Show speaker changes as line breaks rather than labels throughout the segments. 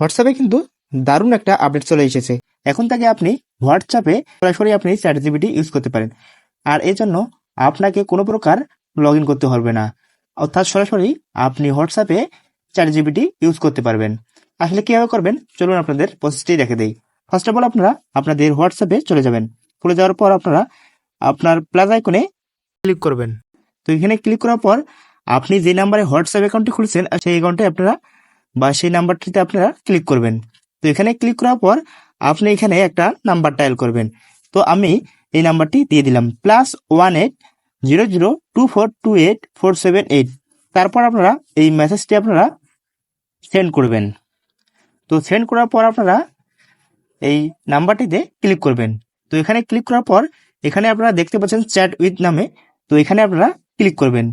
হোয়াটসঅ্যাপে কিন্তু দারুণ একটা আপডেট চলে এসেছে। এখন থেকে আপনি হোয়াটসঅ্যাপে সরাসরি আপনি চ্যাট জিবিটি ইউজ করতে পারেন। আর এই জন্য আপনাকে কোনো প্রকার লগ ইন করতে হবে না। অর্থাৎ সরাসরি আপনি হোয়াটসঅ্যাপে চ্যাট জিবিটি ইউজ করতে পারবেন। আসলে কীভাবে করবেন? চলুন আপনাদের প্রসেসটি দেখে দেই। ফার্স্ট অফ অল আপনারা আপনাদের হোয়াটসঅ্যাপে চলে যাবেন। চলে যাওয়ার পর আপনারা আপনার প্লাস আইকনে ক্লিক করবেন। তো এখানে ক্লিক করার পর আপনি যে নাম্বারে হোয়াটসঅ্যাপ অ্যাকাউন্টটি খুলছেন, সেই অ্যাকাউন্টে আপনারা বা সেই নাম্বারটিতে আপনারা ক্লিক করবেন। তো এখানে ক্লিক করার পর আপনি এখানে একটা নাম্বার ডায়াল করবেন। তো আমি এই নাম্বারটি দিয়ে দিলাম। Plus one eight zero zero two four two eight four seven eight তারপর আপনারা এই মেসেজটি আপনারা সেন্ড করবেন। তো সেন্ড করার পর আপনারা এই নাম্বারটিতে ক্লিক করবেন। তো এখানে ক্লিক করার পর এখানে আপনারা দেখতে পাচ্ছেন চ্যাট উইথ নামে। তো এখানে আপনারা ক্লিক করবেন।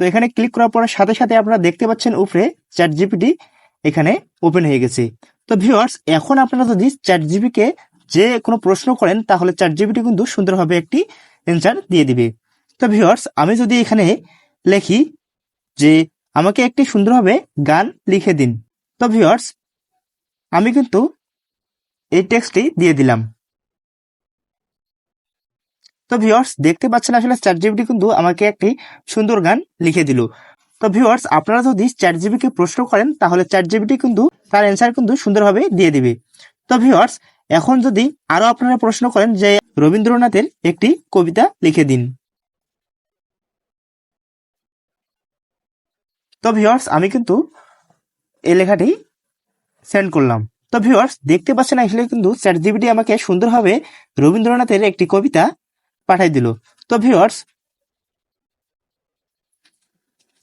তো এখানে ক্লিক করার পর সাথে সাথে আপনারা দেখতে পাচ্ছেন উপরে চ্যাট জিপিটি এখানে ওপেন হয়ে গেছে। তো ভিউয়ার্স এখন আপনারা যদি চ্যাট জিপিকে যে কোনো প্রশ্ন করেন, তাহলে চ্যাট জিপিটি কিন্তু সুন্দরভাবে একটি অ্যান্সার দিয়ে দিবে। তো ভিউয়ার্স আমি যদি এখানে লেখি যে আমাকে একটি সুন্দরভাবে গান লিখে দিন। তো ভিউয়ার্স আমি কিন্তু এই টেক্সটটি দিয়ে দিলাম। তো ভিউয়ার্স দেখতে পাচ্ছেন আসলে চ্যাট জিবিটি কিন্তু আমাকে একটি সুন্দর গান লিখে দিল। তো ভিউয়ার্স আপনারা যদি চ্যাট জিবিকে প্রশ্ন করেন, তাহলে চ্যাট জিবিটি কিন্তু তার অ্যান্সার কিন্তু সুন্দরভাবে দিয়ে দিবে। তো ভিউয়ার্স এখন যদি আরও আপনারা প্রশ্ন করেন যে রবীন্দ্রনাথের একটি কবিতা লিখে দিন। তো ভিউয়ার্স আমি কিন্তু এই লেখাটি সেন্ড করলাম। তো ভিউয়ার্স দেখতে পাচ্ছেন আসলে কিন্তু চ্যাট জিবিটি আমাকে সুন্দরভাবে রবীন্দ্রনাথের একটি কবিতা পাঠাই দিল। তো ভিউয়ার্স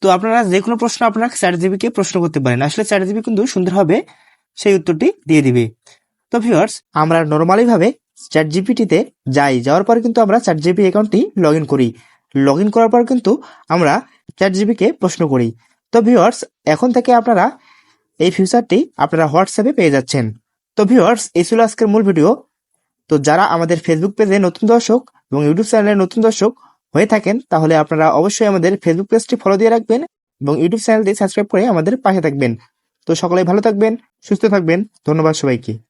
তো আপনারা যে কোনো প্রশ্ন আপনারা চ্যাট জিবিকে প্রশ্ন করতে পারেন। আসলে চ্যাট জিবি কিন্তু সুন্দরভাবে সেই উত্তরটি দিয়ে দিবে। তো ভিউয়ার্স আমরা নর্মালি ভাবে চ্যাট জিপিটিতে যাই। যাওয়ার পর কিন্তু আমরা চ্যাট জিপি অ্যাকাউন্টটি লগ ইন করি। লগ ইন করার পর কিন্তু আমরা চ্যাট জিবিকে প্রশ্ন করি। তো ভিউয়ার্স এখন থেকে আপনারা এই ফিউচারটি আপনারা হোয়াটসঅ্যাপে পেয়ে যাচ্ছেন। তো ভিউয়ার্স এই ছিল আজকের মূল ভিডিও তো যারা আমাদের ফেসবুক পেজে নতুন দর্শক এবং ইউটিউব চ্যানেলে নতুন দর্শক হয়ে থাকেন, তাহলে আপনারা অবশ্যই আমাদের ফেসবুক পেজটি ফলো দিয়ে রাখবেন এবং ইউটিউব চ্যানেলটি সাবস্ক্রাইব করে আমাদের পাশে থাকবেন। তো সকলে ভালো থাকবেন, সুস্থ থাকবেন। ধন্যবাদ সবাইকে।